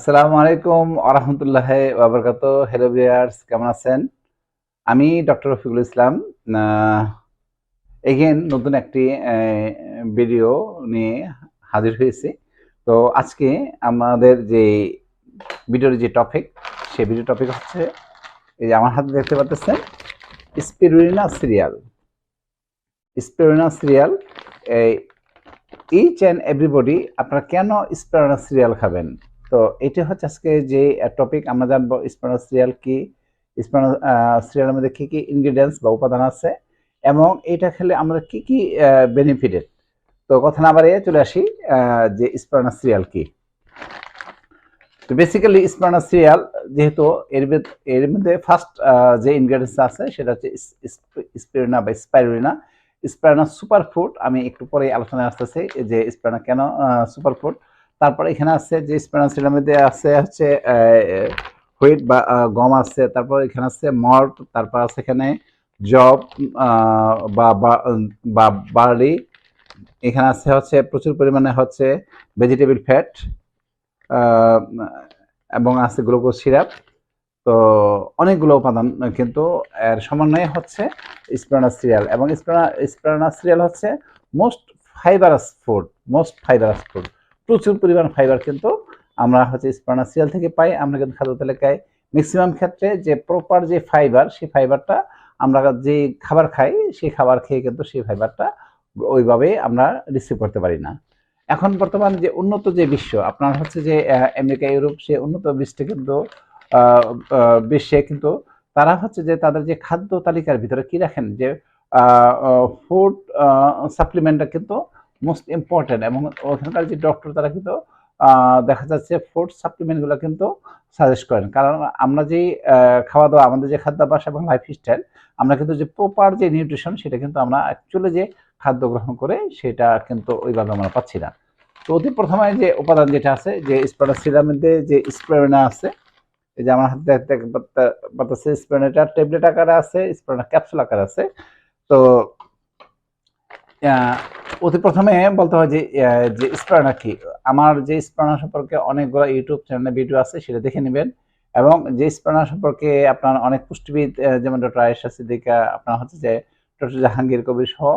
আসসালামু আলাইকুম আরহামতুল্লাহ ওবরকাত hello viewers কেমন আছেন? আমি ডক্টর রফিকুল ইসলাম। এগেন নতুন একটি ভিডিও নিয়ে হাজির হয়েছি। তো আজকে আমাদের যে ভিডিওর যে টপিক সেই ভিডিও টপিক হচ্ছে, এই যে আমার হাতে দেখতে পাচ্ছেন স্পিরুলিনা সিরিয়াল স্পিরুলিনা সিরিয়াল এই ইচ অ্যান্ড এভরিবডি আপনারা কেন স্পিরুলিনা সিরিয়াল খাবেন? তো এটি হচ্ছে আজকে যে টপিক আমরা জানব, স্পানা সিরিয়াল কি, স্পানা সিরিয়ালের মধ্যে কি কি ইনগ্রিডিয়েন্টস বা উপাদান আছে, এবং এটা খেলে আমাদের কি কি বেনিফিটেড তো কথা না বাড়িয়ে চলে আসি যে স্পানা সিরিয়াল কি। তো বেসিক্যালি স্পানা সিরিয়াল যেহেতু এর এর মধ্যে ফার্স্ট যে ইনগ্রিডিয়েন্টস আছে সেটা হচ্ছে স্পিরুনা বা স্পাইরুনা সুপার ফুড আমি একটু পরে আলোচনায় আসতেছি যে স্পাইরুনা কেন সুপার ফুড তারপর এখানে আছে যে স্প্যানাসিলের মধ্যে আছে হচ্ছে হুইট বা গম আছে, তারপর এখানে আছে মল্ট তারপর আছে এখানে জব বা বার্লি এখানে আছে হচ্ছে প্রচুর পরিমাণে হচ্ছে ভেজিটেবল ফ্যাট এবং আছে গ্লুকোজ সিরাপ তো অনেকগুলো উপাদান কিন্তু এর সমন্বয়ে হচ্ছে স্প্রানা সিরিয়াল এবং স্প্রানা স্প্রানা সিরিয়াল হচ্ছে most fibrous food most fibrous food প্রচুর পরিমাণ ফাইবার কিন্তু আমরা হচ্ছে স্পানা সিরিয়াল থেকে পাই, আমরা কিন্তু খাদ্য তালিকায় ম্যাক্সিমাম ক্ষেত্রে যে প্রপার যে ফাইবার সেই ফাইবারটা আমরা যে খাবার খাই, সেই খাবার খেয়ে কিন্তু সেই ফাইবারটা ওইভাবে আমরা রিসিভ করতে পারি না। এখন বর্তমান যে উন্নত যে বিশ্ব, আপনার হচ্ছে যে আমেরিকা, ইউরোপ, সে উন্নত বিশ্বে কিন্তু বিশ্বে কিন্তু তারা হচ্ছে যে তাদের যে খাদ্য তালিকার ভিতরে কি রাখেন? যে ফুড সাপ্লিমেন্টটা কিন্তু মোস্ট ইম্পর্টেন্ট এবং ওখানকার যে ডক্টর তারা কিন্তু দেখা যাচ্ছে ফুড সাপ্লিমেন্টগুলো কিন্তু সাজেস্ট করেন। কারণ আমরা যে খাওয়া দাওয়া আমাদের যে খাদ্যাভ্যাস এবং লাইফস্টাইল আমরা কিন্তু যে প্রপার যে নিউট্রিশন সেটা কিন্তু আমরা অ্যাকচুয়ালি যে খাদ্য গ্রহণ করে সেটা কিন্তু ওইভাবে আমরা পাচ্ছি না। তো অতি প্রথমে যে উপাদান যেটা আছে, যে স্পারাসিলার মধ্যে যে স্প্রেনা আছে, এই যে আমার হাতে দেখতে পাচ্ছি স্প্রেনাটা ট্যাবলেট আকারে আছে স্প্রেনা ক্যাপসুল আকারে আছে। তো অতি প্রথমে বলতে হয় যে যে স্প্রানা কি? আমার যে স্প্রানা সম্পর্কে অনেকগুলো ইউটিউব চ্যানেলে ভিডিও আছে, সেটা দেখে নেবেন। এবং যে স্প্রানা সম্পর্কে আপনার অনেক পুষ্টিবিদ যেমন ডক্টর আয়েশা সিদ্দিকা, আপনার হচ্ছে যে ডক্টর জাহাঙ্গীর কবির সহ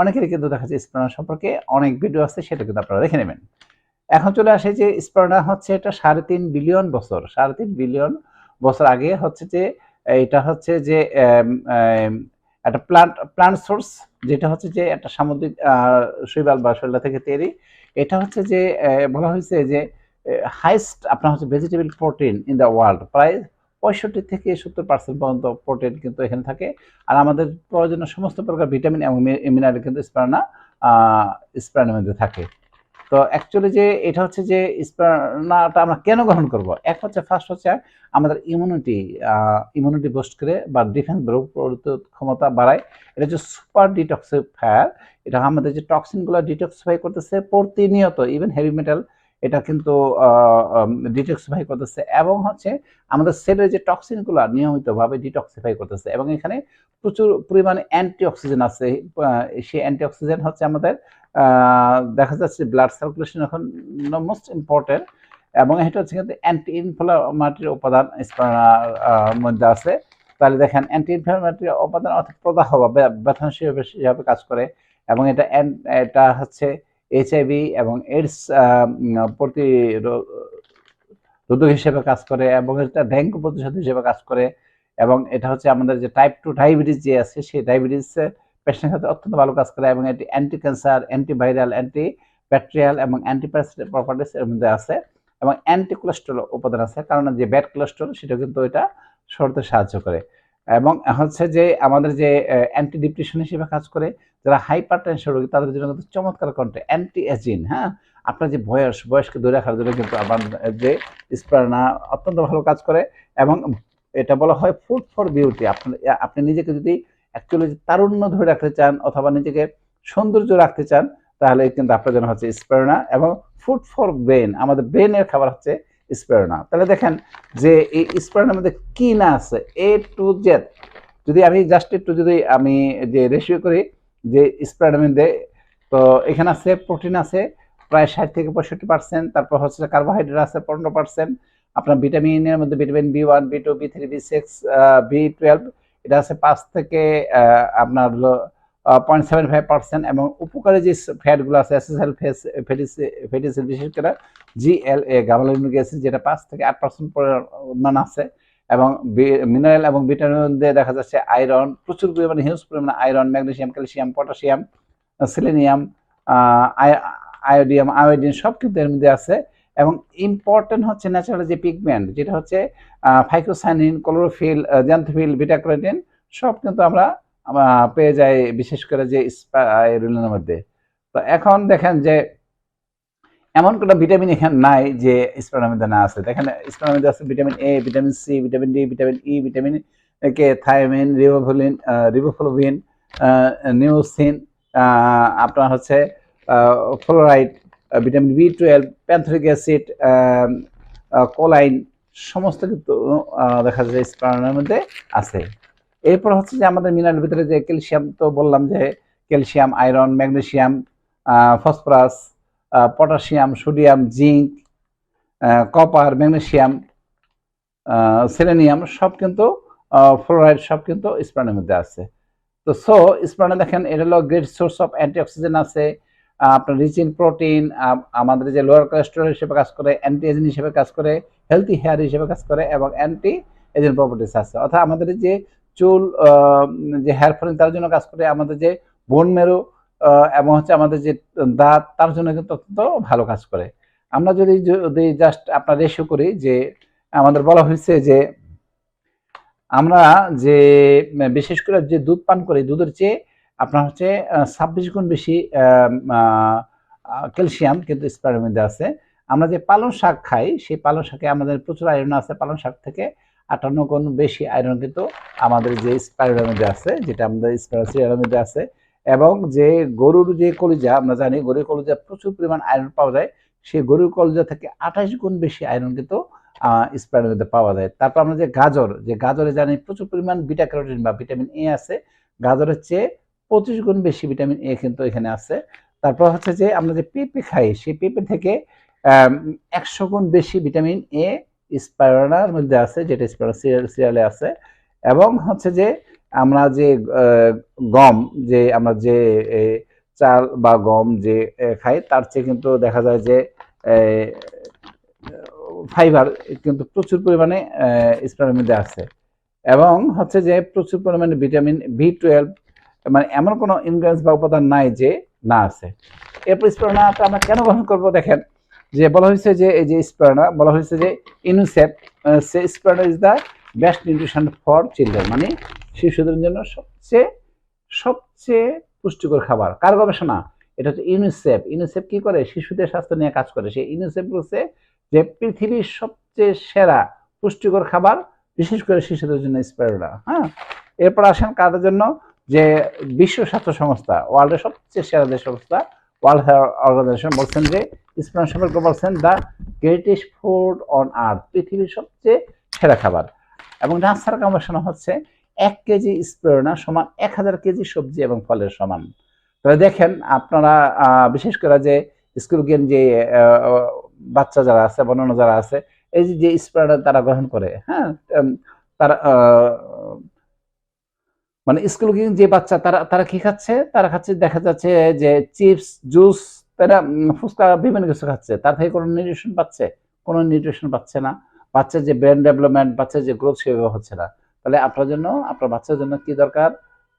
অনেকেরই কিন্তু দেখা যাচ্ছে স্প্রানা সম্পর্কে অনেক ভিডিও আছে, সেটা কিন্তু আপনারা দেখে নেবেন। এখন চলে আসে যে স্প্রানা হচ্ছে এটা সাড়ে তিন বিলিয়ন বছর, সাড়ে তিন বিলিয়ন বছর আগে হচ্ছে যে, এটা হচ্ছে যে একটা প্লান্ট প্লান্ট সোর্স যেটা হচ্ছে যে একটা সামুদ্রিক শৈবাল বা শৈলা থেকে তৈরি। এটা হচ্ছে যে বলা হয়েছে যে হাইস্ট আপনার হচ্ছে vegetable protein in the world প্রায় পঁয়ষট্টি থেকে সত্তর পার্সেন্ট পর্যন্ত প্রোটিন কিন্তু এখানে থাকে। আর আমাদের প্রয়োজনীয় সমস্ত প্রকার ভিটামিন এবং মিনারেল কিন্তু স্প্রানা স্প্রানের মধ্যে থাকে। তো অ্যাকচুয়ালি যে এটা হচ্ছে যে স্প্রানাটা আমরা কেন গ্রহণ করব? এক হচ্ছে ফার্স্ট হচ্ছে আমাদের ইমিউনিটি ইমিউনিটি বুস্ট করে বা ডিফেন্স ক্ষমতা বাড়ায়। এটা হচ্ছে সুপার ডিটক্সিফায়ার এটা আমাদের যে টক্সিনগুলো ডিটক্সিফাই করতেছে প্রতিনিয়ত ইভেন হেভি মেটাল এটা কিন্তু ডিটক্সিফাই করতেছে। এবং হচ্ছে আমাদের সেলের যে টক্সিনগুলো নিয়মিতভাবে ডিটক্সিফাই করতেছে। এবং এখানে প্রচুর পরিমাণে অ্যান্টি অক্সিজেন আছে। সেই অ্যান্টি অক্সিজেন হচ্ছে আমাদের দেখা যাচ্ছে ব্লাড সার্কুলেশন এখন মোস্ট ইম্পর্টেন্ট এবং এটা হচ্ছে কিন্তু অ্যান্টি ইনফ্লামেটরি উপাদান মধ্যে আছে। তাহলে দেখেন অ্যান্টি ইনফ্লামেটরি উপাদান অর্থাৎ প্রদাহ বা বে- ব্যথনাশীল হিসাবে কাজ করে এবং এটা এটা হচ্ছে এইচআইভি এবং এইডস প্রতিরোধক হিসেবে কাজ করে এবং এটা ডেঙ্গু প্রতিশোধ হিসেবে কাজ করে এবং এটা হচ্ছে আমাদের যে টাইপ টু ডায়াবেটিস যে আছে, সেই ডায়াবেটিস পেশেন্টের সাথে অত্যন্ত ভালো কাজ করে এবং এটি anti cancer antiviral anti bacterial এবং অ্যান্টিপ্যারাসিটিক প্রপার্টিস এর মধ্যে আছে এবং অ্যান্টি কোলেস্ট্রল উপাদান আছে। কারণ যে ব্যাড কোলেস্ট্রল সেটা কিন্তু এটা সরতে সাহায্য করে। এবং হচ্ছে যে আমাদের যে অ্যান্টি ডিপ্রেশন হিসেবে কাজ করে, যারা হাইপার টেনশন রোগী, তাদের জন্য কিন্তু চমৎকার কন্টে অ্যান্টি এজিন হ্যাঁ? আপনার যে বয়স, বয়সকে ধরে রাখার জন্য কিন্তু আমার যে স্পারনা অত্যন্ত ভালো কাজ করে এবং এটা বলা হয় ফুড ফর বিউটি আপনি আপনি নিজেকে যদি অ্যাকচুয়ালি তারুণ্য ধরে রাখতে চান অথবা নিজেকে সৌন্দর্য রাখতে চান, তাহলে কিন্তু আপনার জন্য হচ্ছে স্পেরনা এবং ফুড ফর ব্রেন আমাদের ব্রেনের খাবার হচ্ছে স্পেরনা তাহলে দেখেন যে এই স্পেরনার মধ্যে কি না আছে? এ টু জেড যদি আমি জাস্ট একটু যদি আমি যে রেশিও করি যে স্প্রেডার মধ্যে, তো এখানে আছে প্রোটিন আছে, প্রায় ষাট থেকে পঁয়ষট্টি পার্সেন্ট তারপর হচ্ছে কার্বোহাইড্রেট আছে পনেরো পার্সেন্ট আপনার ভিটামিনের মধ্যে vitamin B one B two B three B six B twelve এটা আছে পাঁচ থেকে আপনার হলো পয়েন্ট সেভেন ফাইভ পার্সেন্ট এবং উপকারী যে ফ্যাটগুলো আছে এসএসএল ফ্যাটি অ্যাসিড বিশেষ করে জিএল এ গামালিনিক অ্যাসিড যেটা পাঁচ থেকে আট পার্সেন্ট পরিমাণ আছে এবং মিনারেল এবং ভিটামিন দিয়ে দেখা যাচ্ছে আয়রন প্রচুর পরিমাণে হিউজ পরিমাণে iron magnesium calcium potassium selenium iodium iodine সব কিন্তু এর মধ্যে আছে। এবং ইম্পর্টেন্ট হচ্ছে ন্যাচারাল যে পিগমেন্ট যেটা হচ্ছে ফাইকোসাইনিন ক্লোরোফিল জ্যান্থোফিল বিটাক্লোটিন সব কিন্তু আমরা পেয়ে যাই বিশেষ করে যে স্পাইরুলিনের মধ্যে। তো এখন দেখেন যে, এমন কোনো ভিটামিন এখানে নাই যে স্পাইরুলের মধ্যে না আছে। দেখেন স্পাইরুলের মধ্যে আছে vitamin A vitamin C vitamin D vitamin E vitamin K thiamine riboflavin riboflavin niacin আপনার হচ্ছে fluoride vitamin B twelve pantothenic acid choline, সমস্ত কিন্তু দেখা যায় স্পাইরুলের মধ্যে আছে। এরপর হচ্ছে যে আমাদের মিনারেল ভিতরে যে ক্যালসিয়াম, তো বললাম যে calcium, iron, magnesium phosphorus potassium, sodium zinc copper, magnesium selenium, সব কিন্তু ফ্লোরাইড, সব কিন্তু স্প্রানের মধ্যে আছে। তো সো স্প্রানে দেখেন, এটা হলো গ্রেট সোর্স অফ অ্যান্টিঅক্সিডেন্ট আছে। আপনার রিচ ইন প্রোটিন আমাদের যে লোয়ার কোলেস্টেরল হিসেবে কাজ করে অ্যান্টি এজেন্ট হিসেবে কাজ করে হেলথি হেয়ার হিসেবে কাজ করে এবং অ্যান্টি এজেন্ট প্রপার্টিস আছে। অর্থাৎ আমাদের যে চুল যে হেয়ার ফলিং তার জন্য কাজ করে আমাদের যে বোন মেরু এবং হচ্ছে আমাদের যে দাঁত, তার জন্য কিন্তু অত্যন্ত ভালো কাজ করে। আমরা যদি যদি জাস্ট আপনার রেশিও করি যে আমাদের বলা হয়েছে যে আমরা যে, বিশেষ করে যে দুধ পান করি, দুধের চেয়ে আপনার হচ্ছে ছাব্বিশ গুণ বেশি ক্যালসিয়াম কিন্তু স্পারের মধ্যে আছে। আমরা যে পালং শাক খাই, সেই পালং শাকে আমাদের প্রচুর আয়রন আছে। পালং শাক থেকে আটান্ন গুণ বেশি আয়রন কিন্তু আমাদের যে স্পাইরালের মধ্যে আছে, যেটা আমাদের স্পাইরালের মধ্যে আছে। এবং যে গরুর যে কলিজা, আমরা জানি গরুর কলিজা প্রচুর পরিমাণ আয়রন পাওয়া যায়। সেই গরুর কলিজা থেকে আঠাশ গুণ বেশি আয়রন কিন্তু স্পাইরালের মধ্যে পাওয়া যায়। তারপর আমরা যে গাজর, যে গাজরে জানি প্রচুর পরিমাণ বিটা ক্যারোটিন বা ভিটামিন এ আছে। গাজরের চেয়ে পঁচিশ গুণ বেশি ভিটামিন এ কিন্তু এখানে আছে। তারপর হচ্ছে যে আমরা যে পেঁপে খাই, সেই পেঁপে থেকে একশো গুণ বেশি ভিটামিন এ স্পাইরানার মধ্যে আছে, যেটা স্পাইরাল সিরিয়ালে আছে। এবং হচ্ছে যে আমরা যে গম, যে আমরা যে চাল বা গম যে খাই, তার চেয়ে কিন্তু দেখা যায় যে ফাইবার কিন্তু প্রচুর পরিমাণে স্পাইরালের মধ্যে আছে। এবং হচ্ছে যে প্রচুর পরিমাণে ভিটামিন বি টুয়েলভ মানে এমন কোনো ইনগ্রেডিয়েন্টস বা উপাদান নাই যে না আছে। এরপর স্পাইরানাটা আমরা কেন গ্রহণ করব দেখেন, যে বলা হয়েছে যে এই যে স্পাইরানা বলা হয়েছে যে ইউনিসেফ সে স্পাইরানা is the best nutrition for children মানে শিশুদের জন্য সবচেয়ে সবচেয়ে পুষ্টিকর খাবার। কার গবেষণা? এটা হচ্ছে ইউনিসেফ। ইউনিসেফ কি করে? শিশুদের স্বাস্থ্য নিয়ে কাজ করে। সেই ইউনিসেফ বলছে যে পৃথিবীর সবচেয়ে সেরা পুষ্টিকর খাবার, বিশেষ করে শিশুদের জন্য স্পাইরোলা হ্যাঁ? এরপর আসেন কাদের জন্য? যে বিশ্ব স্বাস্থ্য সংস্থা, ওয়ার্ল্ডের সবচেয়ে সেরা যে সংস্থা ওয়ার্ল্ড হেলথ অর্গানাইজেশন বলছেন যে স্পাইরোলা সম্পর্কে বলছেন the greatest food on earth, পৃথিবীর সবচেয়ে সেরা খাবার। এবং নাসার গবেষণা হচ্ছে এক কেজি স্প্রেরোনা সমান এক হাজার কেজি সবজি এবং ফলের সমান। তবে দেখেন আপনারা বিশেষ করে যে স্কুল গেন যে বাচ্চা যারা আছে বর্ণনা যারা আছে, এই যে- স্প্রেরোনা তারা গ্রহণ করে হ্যাঁ তারা মানে স্কুল যে বাচ্চা, তারা তারা কি খাচ্ছে? তারা খাচ্ছে, দেখা যাচ্ছে যে চিপস জুস তারা ফুচকা বিভিন্ন কিছু খাচ্ছে। তার থেকে কোনো নিউট্রিশন পাচ্ছে? কোনো নিউট্রিশন পাচ্ছে না। বাচ্চার যে ব্রেন ডেভেলপমেন্ট বাচ্চার যে গ্রোথ সেভাবে হচ্ছে না। তাহলে আপনার জন্য, আপনার বাচ্চার জন্য কি দরকার?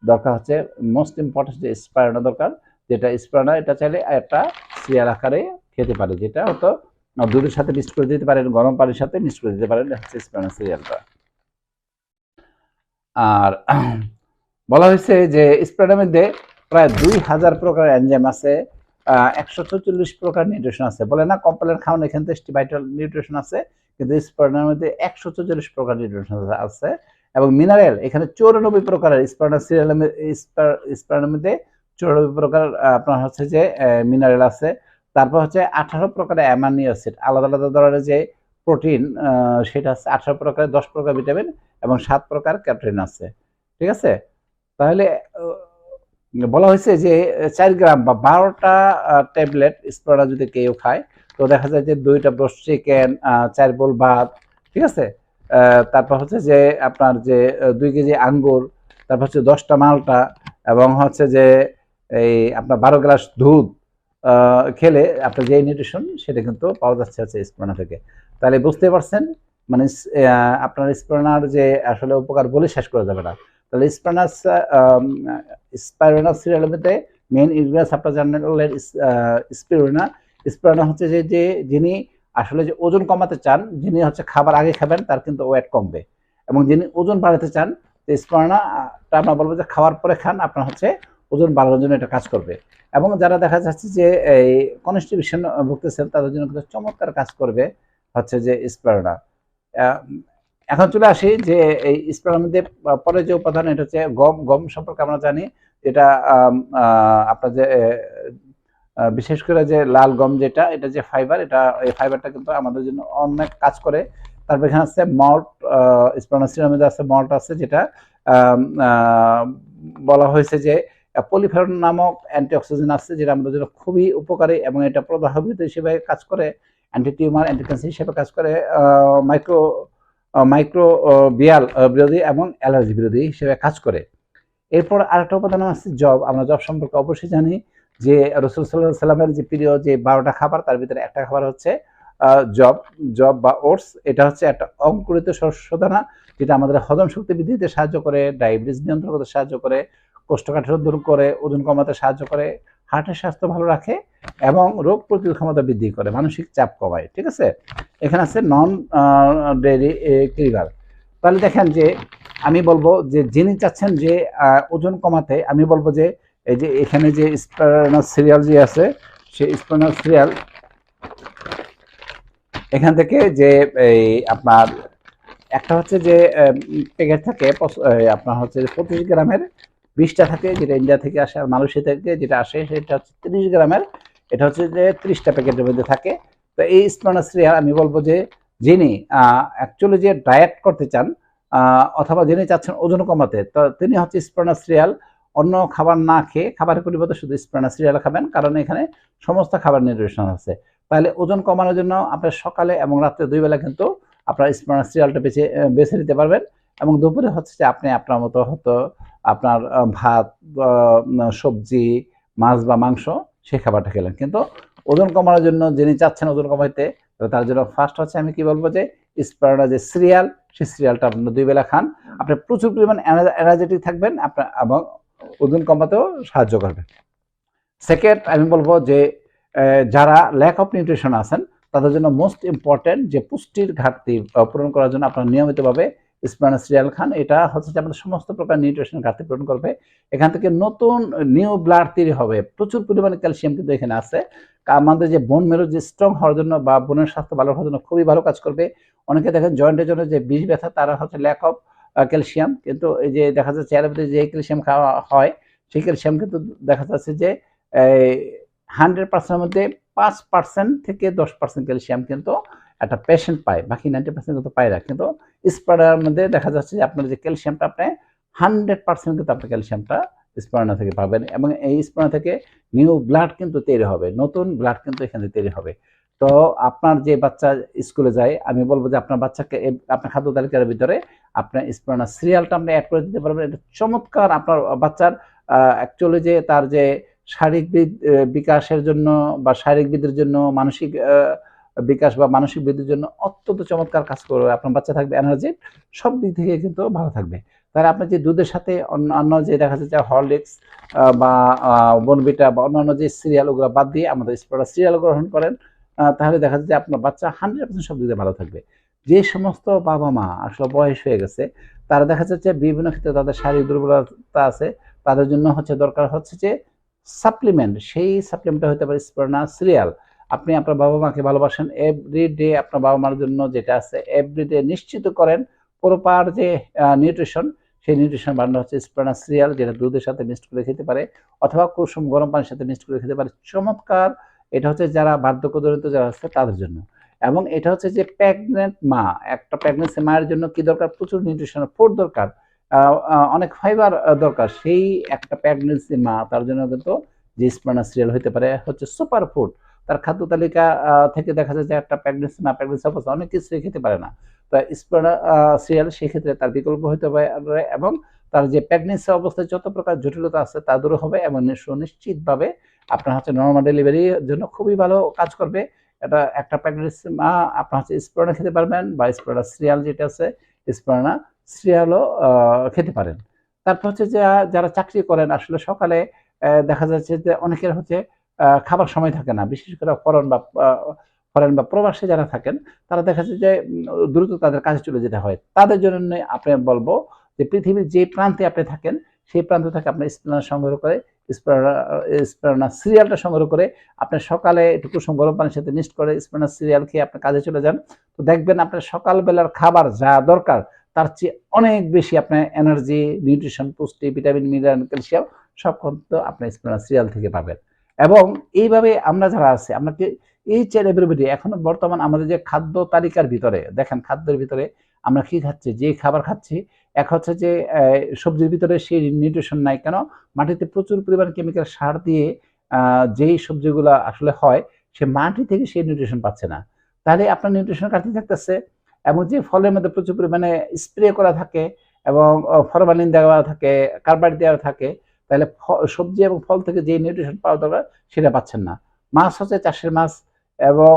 দরকার হচ্ছে মোস্ট ইম্পর্টেন্ট যে স্পায়রানা দরকার। যেটা স্পায়রানা এটা চাইলে একটা সিরিয়াল আকারে খেতে পারে। যেটা হয়তো দুধের সাথে মিক্স করে দিতে পারেন, গরম পানির সাথে মিক্স করে দিতে পারেন। হচ্ছে স্পায়রানা সিরিয়ালটা আর বলা হয়েছে যে স্প্রেডের প্রায় দুই হাজার প্রকার এনজাইম আছে একশো চল্লিশ প্রকার নিউট্রিশন আছে। বলে না কম্পালের খাওয়ান এখান থেকে ভাইটাল নিউট্রিশন আছে, কিন্তু স্পার্নার মধ্যে একশো চল্লিশ প্রকার নিউট্রিশন আছে এবং মিনারেল এখানে চৌরানব্বই প্রকারের স্পার্নার সিরিয়াল স্পার্নার মধ্যে চৌরানব্বই প্রকার আপনার হচ্ছে যে মিনারেল আছে। তারপর হচ্ছে আঠারো প্রকারের অ্যামানি অ্যাসিড আলাদা আলাদা ধরনের যে প্রোটিন সেটা আছে। আঠারো প্রকারের দশ প্রকার ভিটামিন এবং সাত প্রকার ক্যাপ্টেন আছে। ঠিক আছে? তাহলে বলা হয়েছে যে চার গ্রাম বা বারোটা ট্যাবলেট স্প্রানা যদি কেউ খায়, তো দেখা যায় যে দুইটা ব্রোস্ট চিকেন চার বোল ভাত, ঠিক আছে? তারপর হচ্ছে যে আপনার যে দুই কেজি আঙ্গুর, তারপর হচ্ছে দশটা মালটা, এবং হচ্ছে যে এই আপনার বারো গ্লাস দুধ খেলে আপনার যে নিউট্রিশন, সেটা কিন্তু পাওয়া যাচ্ছে হচ্ছে স্প্রানা থেকে। তাহলে বুঝতে পারছেন? মানে আপনার স্প্রানার যে আসলে উপকার বলে শেষ করা যাবে না। তাহলে স্প্রানাস স্পাইরোনা সিরিয়ালের মধ্যে মেইন ইনগ্রিডিয়েন্টস আপনার জানেন স্পিরোনা স্পিরোনা হচ্ছে যে যে, যিনি আসলে যে ওজন কমাতে চান, যিনি হচ্ছে খাবার আগে খাবেন, তার কিন্তু ওয়েট কমবে। এবং যিনি ওজন বাড়াতে চান যে স্পিরোনাটা আমরা বলব যে খাওয়ার পরে খান, আপনার হচ্ছে ওজন বাড়ানোর জন্য এটা কাজ করবে। এবং যারা দেখা যাচ্ছে যে, এই কনস্টিবিউশন ভুগতেছেন, তাদের জন্য কিন্তু চমৎকার কাজ করবে হচ্ছে যে স্পিরোনা এখন চলে আসি যে এই স্প্রার মধ্যে পরে যে উপাদান, এটা হচ্ছে গম। গম সম্পর্কে আমরা জানি, যেটা আপনার যে বিশেষ করে যে লাল গম যেটা, এটা যে ফাইবার এটা, এই ফাইবারটা কিন্তু আমাদের জন্য অনেক কাজ করে। তারপর এখানে আছে মল্ট মধ্যে আছে মল্ট আছে, যেটা বলা হয়েছে যে পলিফেরন নামক অ্যান্টিঅক্সিজেন আছে, যেটা আমাদের জন্য খুবই উপকারী এবং এটা প্রদাহবিত হিসেবে কাজ করে অ্যান্টি টিউমার অ্যান্টি ক্যান্সার হিসেবে কাজ করে মাইক্রো মাইক্রো বিয়াল বিরোধী এবং অ্যালার্জি বিরোধী হিসেবে কাজ করে। এরপর আরেকটা উপাদান আছে, জব। আমরা জব সম্পর্কে অবশ্যই জানি যে রসুল সাল্লাহ সাল্লামের যে প্রিয় যে বারোটা খাবার, তার ভিতরে একটা খাবার হচ্ছে জব। জব বা ওটস, এটা হচ্ছে একটা অঙ্কুরিত শস্য দানা যেটা আমাদের হজম শক্তি বৃদ্ধিতে সাহায্য করে, ডায়াবেটিস নিয়ন্ত্রণ করতে সাহায্য করে, কোষ্ঠকাঠিন্য দূর করে, ওজন কমাতে সাহায্য করে হার্টের স্বাস্থ্য ভালো রাখে এবং রোগ প্রতিরোধ ক্ষমতা বৃদ্ধি করে, মানসিক চাপ কমায়, ঠিক আছে? এখানে আছে নন ডেয়ারি ক্লিভার তাহলে দেখেন যে আমি বলব যে যিনি চাচ্ছেন যে ওজন কমাতে, আমি বলব যে এই যে এখানে যে স্পানাস সিরিয়াল যে আছে, সেই স্পানাস সিরিয়াল এখান থেকে যে এই আপনার একটা হচ্ছে যে প্যাকেট থাকে আপনার হচ্ছে পঁচিশ গ্রামের বিশটা থাকে, যেটা ইন্ডিয়া থেকে আসে আর মালয়েশিয়া থেকে যেটা আসে, সেটা হচ্ছে তিরিশ গ্রামের, এটা হচ্ছে যে ত্রিশটা প্যাকেটের মধ্যে থাকে। তো এই স্পানাস সিরিয়াল আমি বলব যে, যিনি অ্যাকচুয়ালি যে ডায়েট করতে চান অথবা যিনি চাচ্ছেন ওজন কমাতে, তো তিনি হচ্ছে স্প্রানা সিরিয়াল অন্য খাবার না খেয়ে খাবারের পরিবর্তে শুধু স্প্রানা সিরিয়াল খাবেন, কারণ এখানে সমস্ত খাবার নিউট্রিশন আছে। তাহলে ওজন কমানোর জন্য আপনার সকালে এবং রাত্রে দুই বেলা কিন্তু আপনার স্প্রানা সিরিয়ালটা বেছে বেছে নিতে পারবেন। এবং দুপুরে হচ্ছে আপনি আপনার মতো হয়তো আপনার ভাত সবজি, মাছ বা মাংস সেই খাবারটা খেলেন। কিন্তু ওজন কমানোর জন্য যিনি চাচ্ছেন ওজন কমাইতে তার জন্য ফার্স্ট হচ্ছে আমি কি বলব যে স্পারোনা যে সিরিয়াল সেই সিরিয়ালটা আপনার দুই বেলা খান। আপনি প্রচুর পরিমাণ এনার্জেটিক থাকবেন, আপনার, এবং ওজন কমাতেও সাহায্য করবে। সেকেন্ড আমি বলব যে যারা ল্যাক অফ নিউট্রিশন আছেন, তাদের জন্য মোস্ট ইম্পর্টেন্ট যে পুষ্টির ঘাটতি পূরণ করার জন্য আপনার নিয়মিতভাবে সিরিয়াল খান, এটা হচ্ছে যে আমাদের সমস্ত প্রকার নিউট্রিশন ঘাটতি পূরণ করবে। এখান থেকে নতুন নিউ ব্লাড তৈরি হবে। প্রচুর পরিমাণে ক্যালসিয়াম কিন্তু এখানে আছে। আমাদের যে বোন মেরু যে স্ট্রং হওয়ার জন্য বা বোনের স্বাস্থ্য ভালো হওয়ার জন্য খুবই ভালো কাজ করবে। অনেকে দেখেন জয়েন্টের জন্য যে বিষ ব্যথা, তারা হচ্ছে ল্যাক অফ ক্যালসিয়াম কিন্তু এই যে দেখা যাচ্ছে চেয়ারের যে ক্যালসিয়াম খাওয়া হয়, সেই ক্যালসিয়াম কিন্তু দেখা যাচ্ছে যে হান্ড্রেড পার্সেন্টের মধ্যে পাঁচ পার্সেন্ট থেকে দশ পার্সেন্ট ক্যালসিয়াম কিন্তু একটা পেশেন্ট পায়, বাকি নাইনটি পার্সেন্ট কিন্তু পায় না। কিন্তু স্পারার মধ্যে দেখা যাচ্ছে যে আপনার যে ক্যালসিয়ামটা আপনি হান্ড্রেড পার্সেন্ট কিন্তু আপনি ক্যালসিয়ামটা স্পারনা থেকে পাবেন এবং এই স্পারনা থেকে নিউ ব্লাড কিন্তু তৈরি হবে, নতুন ব্লাড কিন্তু এখানে তৈরি হবে। তো আপনার যে বাচ্চা স্কুলে যায়, আমি বলব যে আপনার বাচ্চাকে আপনার খাদ্য তালিকার ভিতরে আপনার স্পারনা সিরিয়ালটা আপনি অ্যাড করে দিতে পারবেন। এটা চমৎকার আপনার বাচ্চার অ্যাকচুয়ালি যে তার যে শারীরিক বিকাশের জন্য বা শারীরিক বৃদ্ধির জন্য, মানসিক বিকাশ বা মানসিক বৃদ্ধির জন্য অত্যন্ত চমৎকার কাজ করবে। আপনার বাচ্চা থাকবে এনার্জি সব দিক থেকে কিন্তু ভালো থাকবে। তাহলে আপনি যে দুধের সাথে অন্যান্য যে দেখা যাচ্ছে হরলিক্স বা বনবিটা বা অন্যান্য যে সিরিয়াল ওগুলো বাদ দিয়ে আমাদের স্পোর্টার সিরিয়াল গ্রহণ করেন তাহলে দেখা যাচ্ছে যে আপনার বাচ্চা হান্ড্রেড পার্সেন্ট সব দিক ভালো থাকবে। যে সমস্ত বাবা মা আসলে বয়স হয়ে গেছে, তারা দেখা যাচ্ছে বিভিন্ন ক্ষেত্রে তাদের শারীরিক দুর্বলতা আছে, তাদের জন্য হচ্ছে দরকার হচ্ছে যে সাপ্লিমেন্ট সেই সাপ্লিমেন্টটা হতে পারে স্পোর্না সিরিয়াল আপনি আপনার বাবা মাকে ভালোবাসেন এভরি ডে আপনার বাবা মার জন্য যেটা আছে এভরি ডে নিশ্চিত করেন প্রপার যে নিউট্রিশন সেই নিউট্রিশন বানানো হচ্ছে স্প্রানা সিরিয়াল যেটা দুধের সাথে মিক্সড করে খেতে পারে, অথবা কুসুম গরম পানির সাথে মিক্সড করে খেতে পারে। চমৎকার! এটা হচ্ছে যারা বার্ধক্যজনিত যারা আছে তাদের জন্য। এবং এটা হচ্ছে যে প্রেগনেন্ট মা, একটা প্রেগনেন্সি মায়ের জন্য কি দরকার? প্রচুর নিউট্রিশন ফুড দরকার। অনেক ফাইবার দরকার। সেই একটা প্রেগনেন্সি মা, তার জন্য কিন্তু যে স্পার্না সিরিয়াল হতে পারে, হচ্ছে সুপার ফুড তার খাদ্য তালিকা থেকে দেখা যায় যে একটা প্রেগনেন্সি মা প্রেগনেন্সি অবস্থা অনেক কিছুই খেতে পারে না। তো স্পার্না সিরিয়াল সেক্ষেত্রে তার বিকল্প হতে পারে, এবং তার যে প্রেগনেন্সি অবস্থায় যত প্রকার জটিলতা আছে তা দূর হবে, এবং সুনিশ্চিতভাবে আপনার হচ্ছে নর্মাল ডেলিভারির জন্য খুবই ভালো কাজ করবে। এটা একটা প্রেগনেন্সি মা আপনার হচ্ছে স্প্রোনা খেতে পারবেন বা স্প্রোনা সিরিয়াল যেটা আছে স্প্রোনা সিরিয়ালও খেতে পারেন। তারপর হচ্ছে যে, যারা চাকরি করেন, আসলে সকালে দেখা যাচ্ছে যে অনেকের হচ্ছে খাবার সময় থাকে না। বিশেষ করে ফরেন বা ফরেন বা প্রবাসে যারা থাকেন, তারা দেখা যাচ্ছে যে দ্রুত তাদের কাজে চলে যেতে হয়। তাদের জন্য আপনি বলব যে, পৃথিবীর যে প্রান্তে আপনি থাকেন, সেই প্রান্ত থেকে আপনি স্প্লেনার সংগ্রহ করে স্প্লেনা সিরিয়ালটা সংগ্রহ করে, আপনি সকালে একটু কুসুম গরম পানির সাথে মিক্সড করে স্প্লেনার সিরিয়াল খেয়ে আপনি কাজে চলে যান। তো দেখবেন আপনার সকালবেলার খাবার যা দরকার, তার চেয়ে অনেক বেশি আপনার এনার্জি নিউট্রিশন পুষ্টি ভিটামিন মিনারেল ক্যালসিয়াম সব কিন্তু আপনি স্প্লেনার সিরিয়াল থেকে পাবেন। এবং এইভাবে আমরা যারা আছে, আমরা কি এই এভরিবডি এখন বর্তমান আমাদের যে খাদ্য তালিকার ভিতরে, দেখেন খাদ্যের ভিতরে আমরা কি খাচ্ছি? যে খাবার খাচ্ছি, এক হচ্ছে যে সবজির ভিতরে সেই নিউট্রিশন নাই কেন? মাটিতে প্রচুর পরিমাণ কেমিক্যাল সার দিয়ে যেই সবজিগুলো আসলে হয়, সে মাটি থেকে সেই নিউট্রিশন পাচ্ছে না। তাহলে আপনার নিউট্রিশন ঘাটতি থাকতেছে? এবং যে ফলের মধ্যে প্রচুর পরিমাণে স্প্রে করা থাকে এবং ফরমালিন দেওয়া থাকে কার্বাইড দেওয়া থাকে তাহলে সবজি এবং ফল থেকে যে নিউট্রিশন পাওয়া দরকার সেটা পাচ্ছেন না। মাছ হচ্ছে চাষের মাছ এবং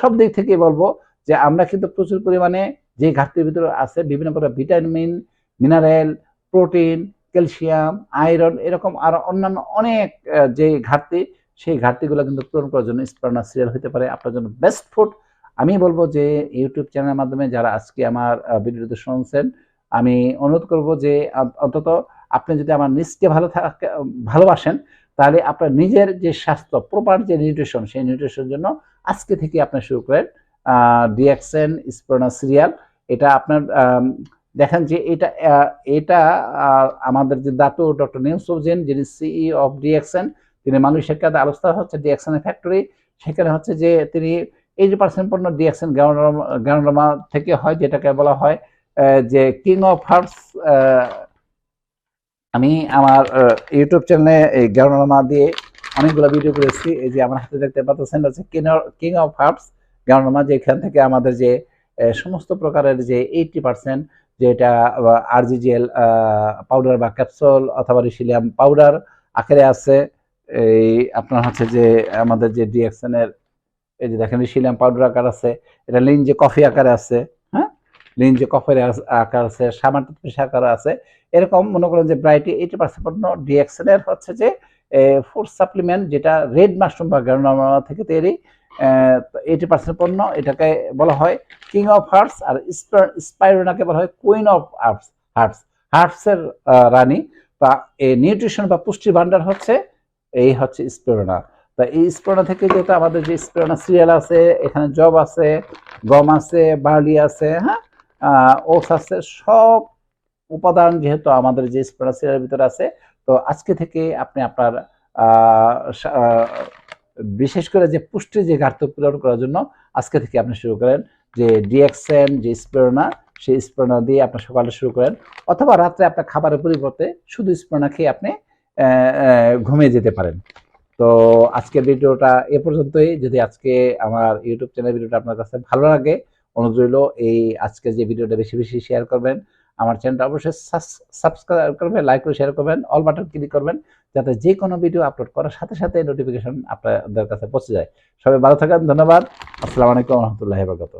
সব দিক থেকে বলব যে আমরা কিন্তু প্রচুর পরিমাণে যে ঘাটতির ভিতরে আছে, বিভিন্ন প্রকার vitamin mineral protein calcium iron এরকম আরও অন্যান্য অনেক যে ঘাটতি, সেই ঘাটতিগুলো কিন্তু পূরণ করার জন্য স্পার্না সিরিয়াল হতে পারে, আপনার জন্য বেস্ট ফুড আমি বলব যে ইউটিউব চ্যানেলের মাধ্যমে যারা আজকে আমার ভিডিওতে শুনছেন, আমি অনুরোধ করব যে অন্তত আপনি যদি আমার নিজকে ভালো থাকে, ভালোবাসেন, তাহলে আপনার নিজের যে স্বাস্থ্য প্রপার যে নিউট্রিশন সেই নিউট্রিশনের জন্য আজকে থেকে আপনি শুরু করেন ডিএক্সেন স্পোনা সিরিয়াল এটা আপনার দেখেন যে এটা এটা আমাদের যে দাতু ডক্টর নিউসোজেন যিনি সিই অফ ডিএক্সেন তিনি মানুষের কাছে আলোচনা হচ্ছে ডিএক্সেনের ফ্যাক্টরি সেখানে হচ্ছে যে তিনি এইটি পার্সেন্ট পণ্য ডিএক্সেন গ্যানোডামা থেকে হয়, যেটাকে বলা হয় যে কিং অফ হার্বস আমি আমার ইউটিউব চ্যানেলে এই গ্যানোডামা দিয়ে অনেকগুলো ভিডিও করেছি। এই যে আমার হাতে দেখতে পাচ্ছেন হচ্ছে কিং অফ হার্বস গ্যানোডামা যেখান থেকে আমাদের যে সমস্ত প্রকারের যে এইটটি পার্সেন্ট যেটা আরজিজিএল পাউডার বা ক্যাপসুল অথবা রিসিলিয়াম পাউডার আকারে আছে। এই আপনার হচ্ছে যে, আমাদের যে ডিএক্সএন এর এই যে দেখেন রিসিলিয়াম পাউডার আকার আছে। এটা লিন যে কফি আকারে আছে। যে কফির আকার আছে সামান্য আকার আছে। এরকম মনে করেন যে ব্রাইটি এইটি পার্সেন্ট ডিএক্সএন হচ্ছে যে ফুড সাপ্লিমেন্ট যেটা রেড মাশরুম বা গ্রানোলা থেকে তৈরি এইটি পার্সেন্ট পণ্য এটাকে বলা হয় কিং অফ হার্টস আর স্পাইরোনাকে বলা হয় কুইন অফ হার্টস হার্টস হার্টসের রানী। বা এই নিউট্রিশন বা পুষ্টি ভান্ডার হচ্ছে এই হচ্ছে স্পেরোনা তা এই স্পেরোনা থেকে যেহেতু আমাদের যে স্পেরোনা সিরিয়াল আছে, এখানে জব আছে, গম আছে বার্লি আছে হ্যাঁ? আছে সব উপাদান যেহেতু আমাদের যে স্পেরোনা সিরিয়ালের ভিতরে আছে, তো আজকে থেকে আপনি আপনার বিশেষ করে যে পুষ্টির যে ঘাটতি পূরণ করার জন্য আজকে থেকে আপনি শুরু করেন যে ডিএক্সেন যে স্পেরোনা, সেই স্পেরোনা দিয়ে আপনি সকালে শুরু করেন, অথবা রাত্রে আপনার খাবারের পরিবর্তে শুধু স্পেরোনা খেয়ে আপনি ঘুমিয়ে যেতে পারেন। তো আজকের ভিডিওটা এ পর্যন্তই। যদি আজকে আমার ইউটিউব চ্যানেল ভিডিওটা আপনার কাছে ভালো লাগে অনুরোধ রইল, এই আজকের যে ভিডিওটা বেশি বেশি শেয়ার করবেন, আমার চ্যানেলটা অবশ্যই সাবস্ক্রাইব করবেন লাইক ও শেয়ার করবেন অল বাটন ক্লিক করবেন, যাতে যে কোনো ভিডিও আপলোড করার সাথে সাথে নোটিফিকেশন আপনাদের কাছে পৌঁছে যায়। সবাই ভালো থাকেন, ধন্যবাদ, আসসালামু আলাইকুম রহমতুল্লাহ বরকাত